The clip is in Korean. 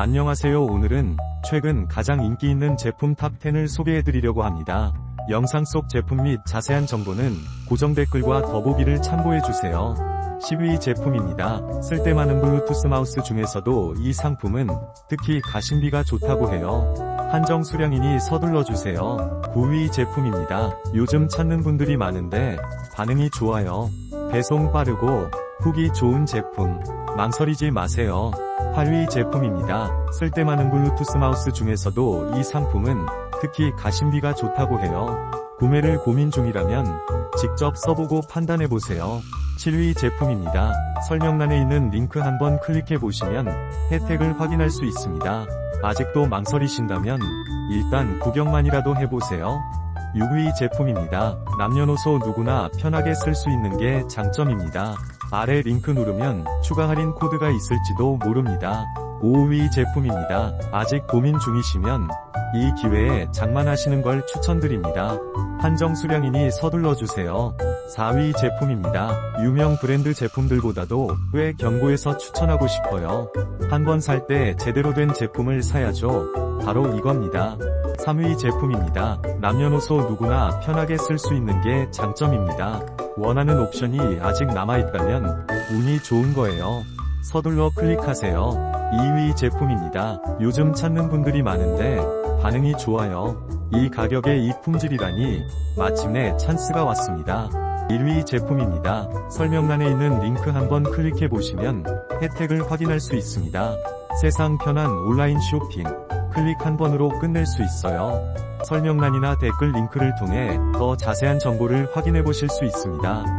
안녕하세요 오늘은 최근 가장 인기 있는 제품 탑10을 소개해드리려고 합니다. 영상 속 제품 및 자세한 정보는 고정 댓글과 더보기를 참고해주세요. 10위 제품입니다. 쓸데 많은 블루투스 마우스 중에서도 이 상품은 특히 가심비가 좋다고 해요. 한정 수량이니 서둘러주세요. 9위 제품입니다. 요즘 찾는 분들이 많은데 반응이 좋아요. 배송 빠르고 후기 좋은 제품. 망설이지 마세요. 8위 제품입니다. 쓸데 많은 블루투스 마우스 중에서도 이 상품은 특히 가심비가 좋다고 해요. 구매를 고민 중이라면 직접 써보고 판단해보세요. 7위 제품입니다. 설명란에 있는 링크 한번 클릭해보시면 혜택을 확인할 수 있습니다. 아직도 망설이신다면 일단 구경만이라도 해보세요. 6위 제품입니다. 남녀노소 누구나 편하게 쓸 수 있는 게 장점입니다. 아래 링크 누르면 추가 할인 코드가 있을지도 모릅니다. 5위 제품입니다. 아직 고민 중이시면 이 기회에 장만하시는 걸 추천드립니다. 한정 수량이니 서둘러 주세요. 4위 제품입니다. 유명 브랜드 제품들보다도 꽤 견고해서 추천하고 싶어요. 한 번 살 때 제대로 된 제품을 사야죠. 바로 이겁니다. 3위 제품입니다. 남녀노소 누구나 편하게 쓸 수 있는 게 장점입니다. 원하는 옵션이 아직 남아있다면 운이 좋은 거예요. 서둘러 클릭하세요. 2위 제품입니다. 요즘 찾는 분들이 많은데 반응이 좋아요. 이 가격에 이 품질이라니 마침내 찬스가 왔습니다. 1위 제품입니다. 설명란에 있는 링크 한번 클릭해 보시면 혜택을 확인할 수 있습니다. 세상 편한 온라인 쇼핑. 클릭 한 번으로 끝낼 수 있어요. 설명란이나 댓글 링크를 통해 더 자세한 정보를 확인해 보실 수 있습니다.